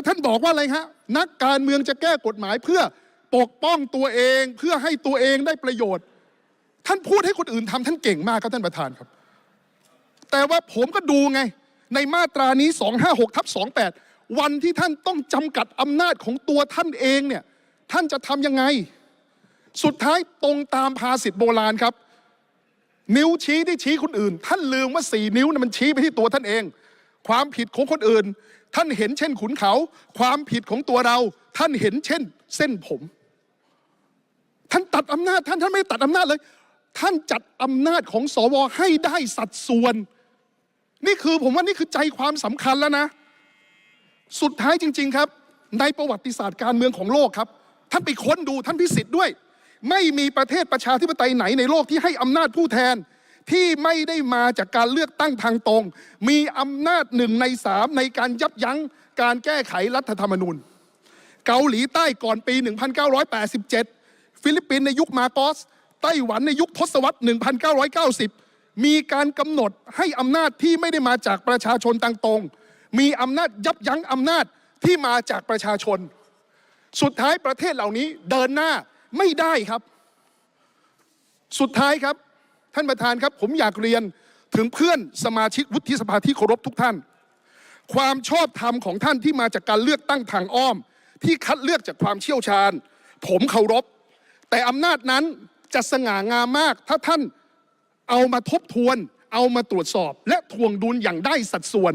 แล้วท่านบอกว่าอะไรฮะนักการเมืองจะแก้กฎหมายเพื่อปกป้องตัวเองเพื่อให้ตัวเองได้ประโยชน์ ท่านพูดให้คนอื่นทำท่านเก่งมากครับท่านประธานครับ แต่ว่าผมก็ดูไง ในมาตรานี้ 256ทับ28 วันที่ท่านต้องจำกัดอำนาจของตัวท่านเองเนี่ยท่านจะทำยังไง สุดท้ายตรงตามภาษิตโบราณครับ นิ้วชี้ที่ชี้คนอื่น ท่านลืมว่าสี่นิ้วนะมันชี้ไปที่ตัวท่านเอง ความผิดของคนอื่น ท่านเห็นเช่นขุนเขา ความผิดของตัวเรา ท่านเห็นเช่น เส้นผม ท่านตัดอำนาจ ท่านท่านไม่ตัดอำนาจเลย ท่านจัดอำนาจของสวให้ได้สัดส่วน นี่คือผมว่านี่คือใจความสำคัญแล้วนะ สุดท้ายจริง ๆครับ ในประวัติศาสตร์การเมืองของโลกครับ ท่านไปค้นดูท่านพิสิทธิ์ด้วย ไม่มีประเทศประชาธิปไตยไหนในโลกที่ให้อำนาจผู้แทน ที่ไม่ได้มาจากการเลือกตั้งทางตรง มีอำนาจหนึ่งในสามในการยับยั้งการแก้ไขรัฐธรรมนูญ เกาหลีใต้ก่อนปี 1987 ฟิลิปปินส์ในยุคมาโกส ไต้หวันในยุคทศวรรษ 1990 มีการกำหนดให้อำนาจที่ไม่ได้มาจากประชาชนทางตรง มีอำนาจยับยั้งอำนาจที่มาจากประชาชน สุดท้ายประเทศเหล่านี้เดินหน้าไม่ได้ครับ สุดท้ายครับ ท่านประธานครับ ผมอยากเรียนถึงเพื่อนสมาชิกวุฒิสภาที่เคารพทุกท่าน ความชอบธรรมของท่านที่มาจากการเลือกตั้งทางอ้อม ที่คัดเลือกจากความเชี่ยวชาญ ผมเคารพ แต่อำนาจนั้นจะสง่างามมาก ถ้าท่านเอามาทบทวน เอามาตรวจสอบ และทวงดุลอย่างได้สัดส่วน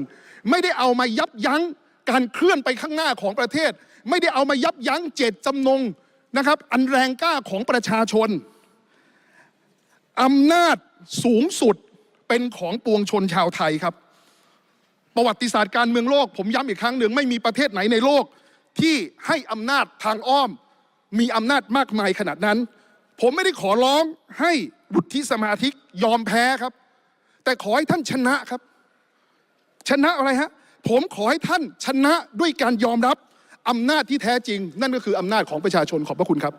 ไม่ได้เอามายับยั้งการเคลื่อนไปข้างหน้าของประเทศ ไม่ได้เอามายับยั้งเจตจำนงนะครับ อันแรงกล้าของประชาชน อำนาจสูงสุดเป็นของปวงชนชาวไทยครับ ประวัติศาสตร์การเมืองโลก ผมย้ำอีกครั้งหนึ่งไม่มีประเทศไหนในโลก ที่ให้อำนาจทางอ้อม มีอำนาจมากมายขนาดนั้น ผมไม่ได้ขอร้องให้วุฒิสมาชิกยอมแพ้ครับ แต่ขอให้ท่านชนะครับ ชนะอะไรฮะผมขอให้ท่านชนะด้วยการยอมรับอำนาจที่แท้จริง นั่นก็คืออำนาจของประชาชนขอบพระคุณครับ